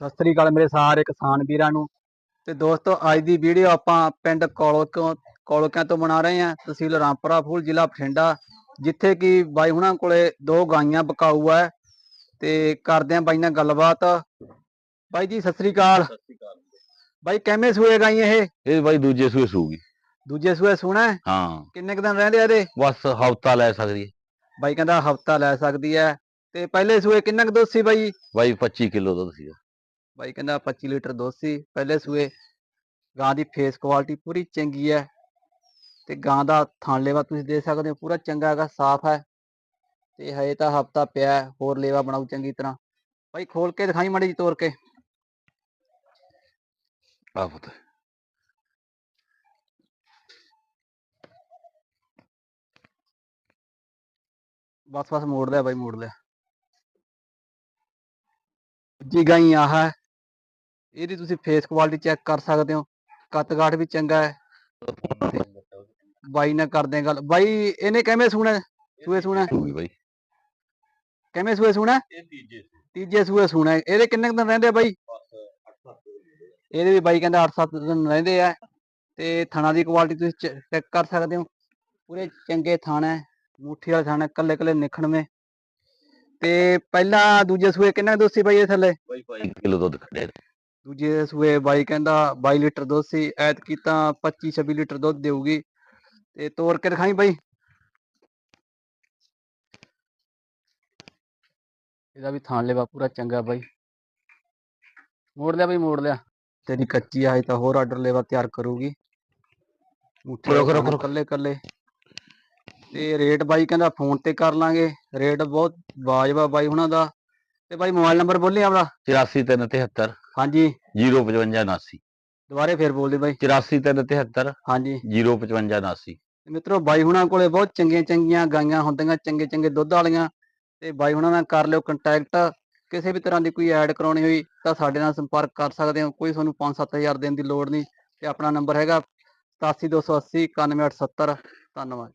ਸਤਿ ਸ੍ਰੀ ਅਕਾਲ ਮੇਰੇ ਸਾਰੇ ਕਿਸਾਨ ਵੀਰਾਂ ਨੂੰ। ਤੇ ਦੋਸਤੋ ਅੱਜ ਦੀ ਵੀਡੀਓ ਆਪਾਂ ਪਿੰਡ ਕੋਲੋਂ ਕੋਲੋਕਿਆਂ ਤੋਂ ਬਣਾ ਰਹੇ ਹਾਂ। ਤਹਿਸੀਲ ਰਾਮਪੁਰਾ ਫੂਲ ਜ਼ਿਲ੍ਹਾ ਬਠਿੰਡਾ ਜਿੱਥੇ ਕਿ ਬਾਈ ਹੁਣਾਂ ਕੋਲੇ ਦੋ ਗਾਈਆਂ ਬਕਾਊ ਹੈ। ਤੇ ਕਰਦੇ ਆਂ ਬਾਈ ਨਾਲ ਗੱਲਬਾਤ। ਬਾਈ ਜੀ ਸਤਿ ਸ੍ਰੀ ਅਕਾਲ। ਬਾਈ ਕਿਵੇਂ ਸੂਏ ਗਾਈ ਇਹ? ਇਹ ਬਾਈ ਦੂਜੇ ਸੂਏ ਸੂਗੀ। ਦੂਜੇ ਸੂਏ ਸੁਣਾ ਹੈ? ਹਾਂ। ਕਿੰਨੇ ਕੁ ਦਿਨ ਰਹਿੰਦੇ ਆ ਇਹਦੇ? ਬਸ ਹਫਤਾ ਲੈ ਸਕਦੀ ਹੈ। ਬਾਈ ਕਹਿੰਦਾ ਹਫਤਾ ਲੈ ਸਕਦੀ ਹੈ। ਤੇ ਪਹਿਲੇ ਸੂਏ ਕਿੰਨਾ ਕੁ ਦੁੱਧ ਸੀ ਬਾਈ? ਬਾਈ 25 ਕਿਲੋ ਦੁੱਧ ਸੀਗਾ। ਬਾਈ ਕਹਿੰਦਾ 25 ਲੀਟਰ ਦੁੱਧ ਸੀ ਪਹਿਲੇ ਸੂਏ। ਗਾਂ ਦੀ ਫੇਸ ਕੁਆਲਿਟੀ ਪੂਰੀ ਚੰਗੀ ਹੈ ਤੇ ਗਾਂ ਦਾ ਥਣ ਲੇਵਾ ਤੁਸੀਂ ਦੇਖ ਸਕਦੇ ਹੋ ਪੂਰਾ ਚੰਗਾ ਹੈਗਾ ਸਾਫ਼ ਹੈ ਤੇ ਹਜੇ ਤਾਂ ਹਫਤਾ ਪਿਆ ਹੋਰ ਲੇਵਾ ਬਣਾਉ ਚੰਗੀ ਤਰ੍ਹਾਂ। ਬਾਈ ਖੋਲ ਕੇ ਦਿਖਾਈ ਮਾੜੀ ਜੀ ਤੋੜ ਕੇ। ਆ ਪਤਾ। ਬਸ ਬਸ ਮੋੜ ਲਿਆ ਬਾਈ ਮੋੜ ਲਿਆ। ਜੀ ਗਾਈ ਆਹ ਇਹਦੀ ਤੁਸੀਂ ਫੇਸ ਕੁਆਲਿਟੀ ਚੈੱਕ ਕਰ ਸਕਦੇ ਹੋ। ਕੱਦ-ਕਾਠ ਵੀ ਚੰਗਾ ਹੈ। ਬਾਈ ਨਾਲ ਕਰਦੇ ਗੱਲ। ਬਾਈ ਇਹਨੇ ਕਿਵੇਂ ਸੁਣਾ ਸੂਏ ਸੁਣਾ ਬਾਈ। ਕਿਵੇਂ ਸੂਏ ਸੁਣਾ ਇਹ ਤੀਜੇ ਤੀਜੇ ਸੂਏ ਸੁਣਾ ਇਹਦੇ ਕਿੰਨੇ ਦਿਨ ਰਹਿੰਦੇ ਆ ਬਾਈ? ਇਹਦੇ ਵੀ ਬਾਈ ਕਹਿੰਦਾ 8-7 ਦਿਨ ਰਹਿੰਦੇ ਆ। ਤੇ ਥਣਾ ਦੀ ਕੁਆਲਿਟੀ ਤੁਸੀਂ ਚੈੱਕ ਕਰ ਸਕਦੇ ਹੋ। ਪੂਰੇ ਚੰਗੇ ਥਣ ਮੁੱਠੀ ਵਾਲੇ ਥਣ ਕੱਲੇ ਕੱਲੇ ਨਿਖਣਵੇਂ ਤੇ ਪਹਿਲਾਂ ਦੂਜੇ ਸੂਏ ਕਿੰਨਾ ਦੁੱਧ ਸੀ ਬਾਈ ਇਹ ਥੱਲੇ? ਬਾਈ 5 ਕਿਲੋ ਦੁੱਧ ਕੱਢਿਆ ਦੂਜੇ ਸੂਏ ਬਾਈ ਕਹਿੰਦਾ 22 ਲੀਟਰ ਦੁੱਧ ਸੀ ਐਤਕੀ ਤਾਂ 25-26 ਲੀਟਰ ਦੁੱਧ ਦੇਊਗੀ। ਤੇ ਤੋੜ ਕੇ ਦਿਖਾਈ ਬਾਈ। ਇਹਦਾ ਵੀ ਥਾਣ ਲੇਵਾ ਪੂਰਾ ਚੰਗਾ ਬਾਈ। ਮੋੜ ਲਿਆ ਬਾਈ ਮੋੜ ਲਿਆ। ਤੇਰੀ ਕੱਚੀ ਆ ਹਜੇ ਤਾਂ ਹੋਰ ਆਰਡਰ ਲੇਵਾ ਤਿਆਰ ਕਰੂਗੀ। ਮੁੱਠੇ ਰੁਕ, ਰੁਕ। ਕੱਲੇ ਕੱਲੇ ਤੇ ਰੇਟ ਬਾਈ ਕਹਿੰਦਾ ਫੋਨ ਤੇ ਕਰ ਲਾਂਗੇ। ਰੇਟ ਬਹੁਤ ਵਾਜਬਾ ਬਾਈ ਹੁਣਾਂ ਦਾ। ਤੇ ਬਾਈ ਮੋਬਾਈਲ ਨੰਬਰ ਬੋਲੀ ਆਪਣਾ 84373 ਹਾਂਜੀ। 05579 ਦੁਬਾਰੇ ਫੇਰ ਬੋਲ ਦੇ ਬਾਈ 84373 ਹਾਂਜੀ। 05579 ਤੇ ਮਿੱਤਰੋ ਬਾਈ ਹੁਣਾਂ ਕੋਲੇ ਬਹੁਤ ਚੰਗੀਆਂ ਚੰਗੀਆਂ ਗਾਈਆਂ ਹੁੰਦੀਆਂ ਚੰਗੇ ਚੰਗੇ ਦੁੱਧ ਵਾਲੀਆਂ। ਤੇ ਬਾਈ ਹੁਣਾਂ ਨਾਲ ਕਰ ਲਿਓ ਕੰਟੈਕਟ ਕਿਸੇ ਵੀ ਤਰ੍ਹਾਂ ਦੀ ਕੋਈ ਐਡ ਕਰਾਉਣੀ ਹੋਈ ਤਾਂ ਸਾਡੇ ਨਾਲ ਸੰਪਰਕ ਕਰ ਸਕਦੇ ਹੋ। ਕੋਈ ਤੁਹਾਨੂੰ 5-7000 ਦੇਣ ਦੀ ਲੋੜ ਨਹੀਂ। ਤੇ ਆਪਣਾ ਨੰਬਰ ਹੈਗਾ 87280 91870 ਧੰਨਵਾਦ।